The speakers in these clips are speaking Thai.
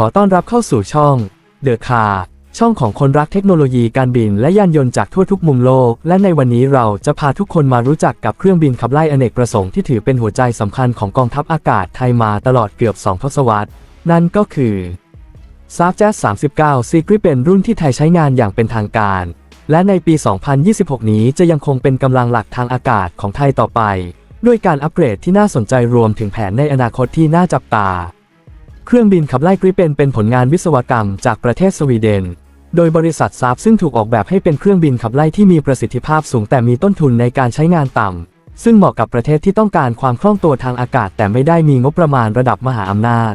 ขอต้อนรับเข้าสู่ช่อง The Car ช่องของคนรักเทคโนโลยีการบินและยานยนต์จากทั่วทุกมุมโลก และในวันนี้เราจะพาทุกคนมารู้จักกับเครื่องบินขับไล่อเนกประสงค์ที่ถือเป็นหัวใจสำคัญของกองทัพอากาศไทยมาตลอดเกือบ 2 ทศวรรษ นั่นก็คือ s a f j a 39 ซีกริเป็นรุ่นที่ไทยใช้งานอย่างเป็นทางการ และในปี 2026 นี้จะยังคงเป็นกำลังหลักทางอากาศของไทยต่อไป ด้วยการอัปเกรดที่น่าสนใจรวมถึงแผนในอนาคตที่น่าจับตา เครื่องบินขับไล่กริเป็นเป็นผลงานวิศวกรรมจากประเทศสวีเดน โดยบริษัทซาบซึ่งถูกออกแบบให้เป็นเครื่องบินขับไล่ที่มีประสิทธิภาพสูงแต่มีต้นทุนในการใช้งานต่ำ ซึ่งเหมาะกับประเทศที่ต้องการความคล่องตัวทางอากาศ แต่ไม่ได้มีงบประมาณระดับมหาอำนาจ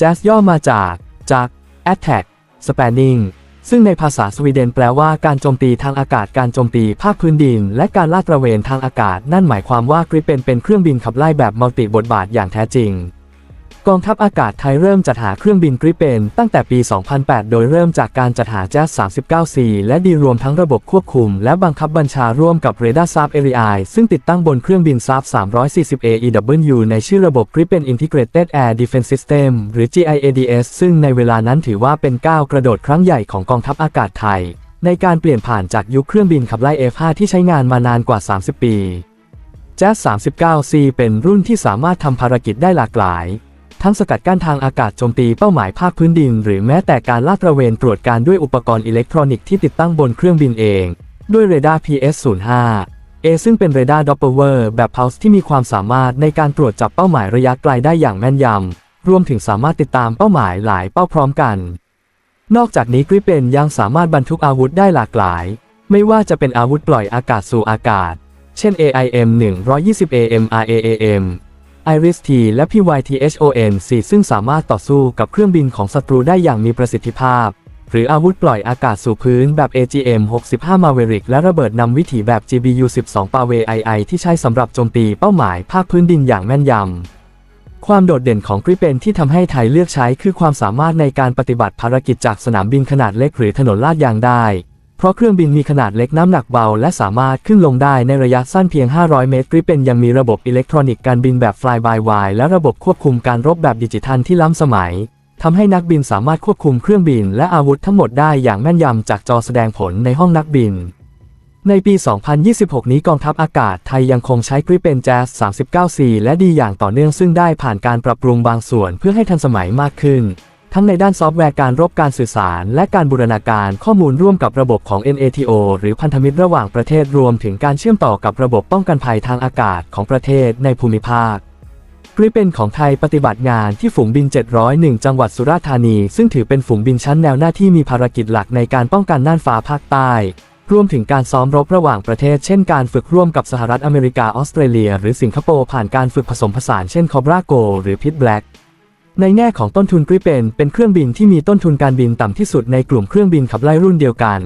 JAS ย่อมาจากจาก Attack Spanning ซึ่งในภาษาสวีเดนแปลว่าการโจมตีทางอากาศ การโจมตีภาคพื้นดิน และการลาดตระเวนทางอากาศ นั่นหมายความว่ากริปเป็นเป็นเครื่องบินขับไล่แบบมัลติบทบาทอย่างแท้จริง กองทัพอากาศไทยเริ่มจัดหาเครื่องบินกริปเปนตั้งแต่ปี 2008 โดยเริ่มจากการจัดหาแจ๊ส 39C และดีรวมทั้งระบบควบคุม และบังคับบัญชาร่วมกับเรดาร์ซับเอริไอซึ่งติดตั้งบนเครื่องบินซับ340 AEW ในชื่อระบบ Gripen Integrated Air Defense System หรือ GIADS ซึ่งในเวลานั้นถือว่าเป็นก้าวกระโดดครั้งใหญ่ของกองทัพอากาศไทย ในการเปลี่ยนผ่านจากยุคเครื่องบินขับไล่ F5 ที่ใช้งานมานานกว่า 30 ปี Jazz 39C เป็นรุ่นที่สามารถทำภารกิจได้หลากหลาย ทั้งสกัดกั้นทางอากาศโจมตีเป้าหมายภาคพื้นดิน หรือแม้แต่การลาดตระเวนตรวจการด้วยอุปกรณ์อิเล็กทรอนิกส์ที่ติดตั้งบนเครื่องบินเอง ด้วยเรดาร์ PS05 A ซึ่งเป็นเรดาร์ Doppler แบบ Pulse ที่มีความสามารถในการตรวจจับเป้าหมายระยะไกลได้อย่างแม่นยำ รวมถึงสามารถติดตามเป้าหมายหลายเป้าพร้อมกัน นอกจากนี้กริปเปนยังสามารถบรรทุกอาวุธได้หลากหลาย ไม่ว่าจะเป็นอาวุธปล่อยอากาศสู่อากาศ เช่น AIM 120 AM RAAM Iris T และ PYTHON 4 ซึ่งสามารถต่อสู้กับเครื่องบินของศัตรูได้อย่างมีประสิทธิภาพ หรืออาวุธปล่อยอากาศสู่พื้นแบบ AGM 65 Maverick และระเบิดนำวิถีแบบ GBU 12 p a w e II ที่ใช้สำหรับโจมตีเป้าหมายภาคพื้นดินอย่างแม่นยำความโดดเด่นของกริเปนที่ทำให้ไทยเลือกใช้คือความสามารถในการปฏิบัติภารกิจจากสนามบินขนาดเล็กหรือถนนลาดยางได้ เพราะเครื่องบินมีขนาดเล็กน้ำหนักเบา และสามารถขึ้นลงได้ในระยะสั้นเพียง 500 เมตรกริเป็นยังมีระบบอิเล็กทรอนิกส์การบินแบบ fly by wire และระบบควบคุมการรบแบบดิจิทัลที่ล้ำสมัยทำให้นักบินสามารถควบคุมเครื่องบินและอาวุธทั้งหมดได้อย่างแม่นยำจากจอแสดงผลในห้องนักบิน ในปี 2026 นี้กองทัพอากาศไทยยังคงใช้กริเป็นแจ๊ส 39C และดีอย่างต่อเนื่องซึ่งได้ผ่านการปรับปรุงบางส่วนเพื่อให้ทันสมัยมากขึ้น ทั้งในด้านซอฟต์แวร์การรบการสื่อสาร และการบูรณาการข้อมูลร่วมกับระบบของ NATO หรือพันธมิตรระหว่างประเทศรวมถึงการเชื่อมต่อกับระบบป้องกันภัยทางอากาศของประเทศในภูมิภาคกริเป็นของไทยปฏิบัติงานที่ฝูงบิน 701 จังหวัดสุราษฎร์ธานี ซึ่งถือเป็นฝูงบินชั้นแนวหน้าที่มีภารกิจหลักในการป้องกันน่านฟ้าภาคใต้ รวมถึงการซ้อมรบระหว่างประเทศ เช่นการฝึกร่วมกับสหรัฐอเมริกาออสเตรเลีย หรือสิงคโปร์ผ่านการฝึกผสมผสานเช่นคอบราโกหรือพิทแบล็ก ในแง่ของต้นทุนกริเปนเป็นเครื่องบินที่มีต้นทุนการบินต่ำที่สุดในกลุ่มเครื่องบินขับไล่รุ่นเดียวกัน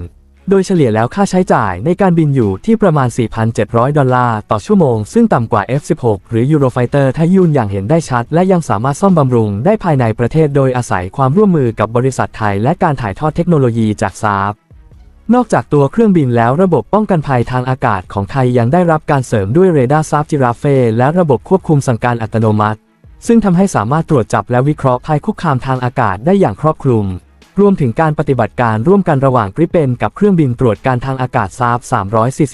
โดยเฉลี่ยแล้วค่าใช้จ่ายในการบินอยู่ที่ประมาณ 4,700 ดอลลาร์ต่อชั่วโมง ซึ่งต่ำกว่า F16 หรือ Eurofighter ถ้ายุ่นอย่างเห็นได้ชัด และยังสามารถซ่อมบำรุงได้ภายในประเทศโดยอาศัยความร่วมมือกับบริษัทไทย และการถ่ายทอดเทคโนโลยีจากซาบนอกจากตัวเครื่องบินแล้วระบบป้องกันภัยทางอากาศของไทยยังได้รับการเสริมด้วยเรดาร์ซับจิราเฟและระบบควบคุมสั่งการอัตโนมัติ ซึ่งทำให้สามารถตรวจจับและวิเคราะห์ภัยคุกคามทางอากาศได้อย่างครอบคลุม รวมถึงการปฏิบัติการร่วมกันระหว่างกริปเปนกับเครื่องบินตรวจการทางอากาศซาบ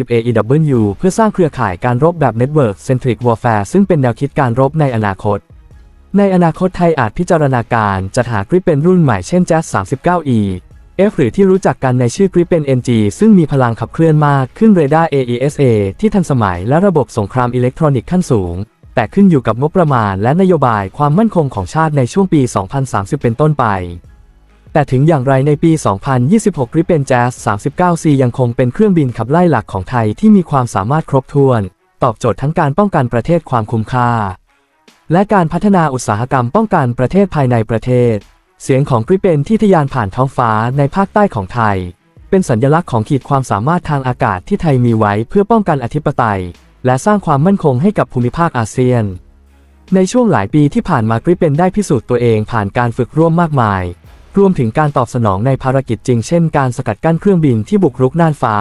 340 AEW เพื่อสร้างเครือข่ายการรบแบบ Network Centric Warfare ซึ่งเป็นแนวคิดการรบในอนาคต ในอนาคตไทยอาจพิจารณาการจัดหากริปเปนรุ่นใหม่เช่น Jazz 39E F หรือที่รู้จักกันในชื่อกริปเปน NG ซึ่งมีพลังขับเคลื่อนมากขึ้นเรดาร์ AESA ที่ทันสมัยและระบบสงครามอิเล็กทรอนิกส์ขั้นสูง แต่ขึ้นอยู่กับงบประมาณและนโยบายความมั่นคงของชาติในช่วงปี 2030 เป็นต้นไป แต่ถึงอย่างไรในปี 2026กริเปน Jazz 39C ยังคงเป็นเครื่องบินขับไล่หลักของไทยที่มีความสามารถครบถ้วน ตอบโจทย์ทั้งการป้องกันประเทศความคุ้มค่า และการพัฒนาอุตสาหกรรมป้องกันประเทศภายในประเทศ เสียงของกริเปนที่ทะยานผ่านท้องฟ้าในภาคใต้ของไทย เป็นสัญลักษณ์ของขีดความสามารถทางอากาศที่ไทยมีไว้เพื่อป้องกันอธิปไตย และสร้างความมั่นคงให้กับภูมิภาคอาเซียน ในช่วงหลายปีที่ผ่านมากริปเป็นได้พิสูจน์ตัวเองผ่านการฝึกร่วมมากมาย รวมถึงการตอบสนองในภารกิจจริงเช่นการสกัดกั้นเครื่องบินที่บุกรุกน่านฟ้า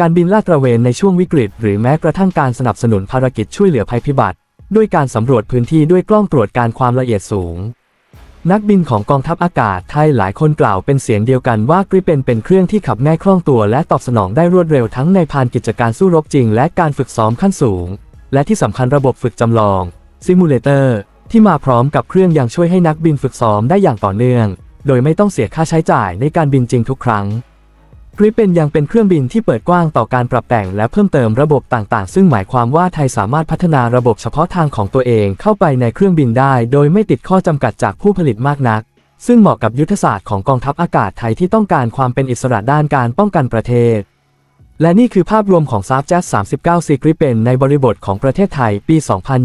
การบินลาดตระเวนในช่วงวิกฤต หรือแม้กระทั่งการสนับสนุนภารกิจช่วยเหลือภัยพิบัติ ด้วยการสำรวจพื้นที่ด้วยกล้องตรวจการความละเอียดสูง นักบินของกองทัพอากาศไทยหลายคนกล่าวเป็นเสียงเดียวกันว่ากริปเป็นเป็นเครื่องที่ขับง่ายคล่องตัวและตอบสนองได้รวดเร็วทั้งในพานกิจการสู้รบจริงและการฝึกซ้อมขั้นสูง และที่สำคัญระบบฝึกจำลองซิมูเลเตอร์ที่มาพร้อมกับเครื่องยังช่วยให้นักบินฝึกซ้อมได้อย่างต่อเนื่อง โดยไม่ต้องเสียค่าใช้จ่ายในการบินจริงทุกครั้ง กริปเป็นยังเป็นเครื่องบินที่เปิดกว้างต่อการปรับแต่งและเพิ่มเติมระบบต่างๆ ซึ่งหมายความว่าไทยสามารถพัฒนาระบบเฉพาะทางของตัวเองเข้าไปในเครื่องบินได้ โดยไม่ติดข้อจำกัดจากผู้ผลิตมากนัก ซึ่งเหมาะกับยุทธศาสตร์ของกองทัพอากาศไทยที่ต้องการความเป็นอิสระด้านการป้องกันประเทศ และนี่คือภาพรวมของ s a f j a z 39 C Gripen ในบริบทของประเทศไทยปี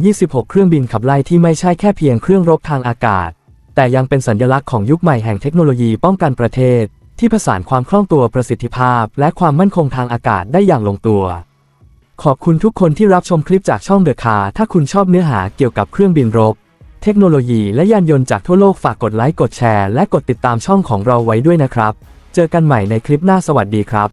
2026 เครื่องบินขับไล่ที่ไม่ใช่แค่เพียงเครื่องรบทางอากาศ แต่ยังเป็นสัญลักษณ์ของยุคใหม่แห่งเทคโนโลยีป้องกันประเทศ ที่ผสานความคล่องตัวประสิทธิภาพ และความมั่นคงทางอากาศได้อย่างลงตัว ขอบคุณทุกคนที่รับชมคลิปจากช่องเดอะคาถ้าคุณชอบเนื้อหาเกี่ยวกับเครื่องบินรบ เทคโนโลยีและยานยนต์จากทั่วโลกฝากกดไลค์กดแชร์และกดติดตามช่องของเราไว้ด้วยนะครับ เจอกันใหม่ในคลิปหน้าสวัสดีครับ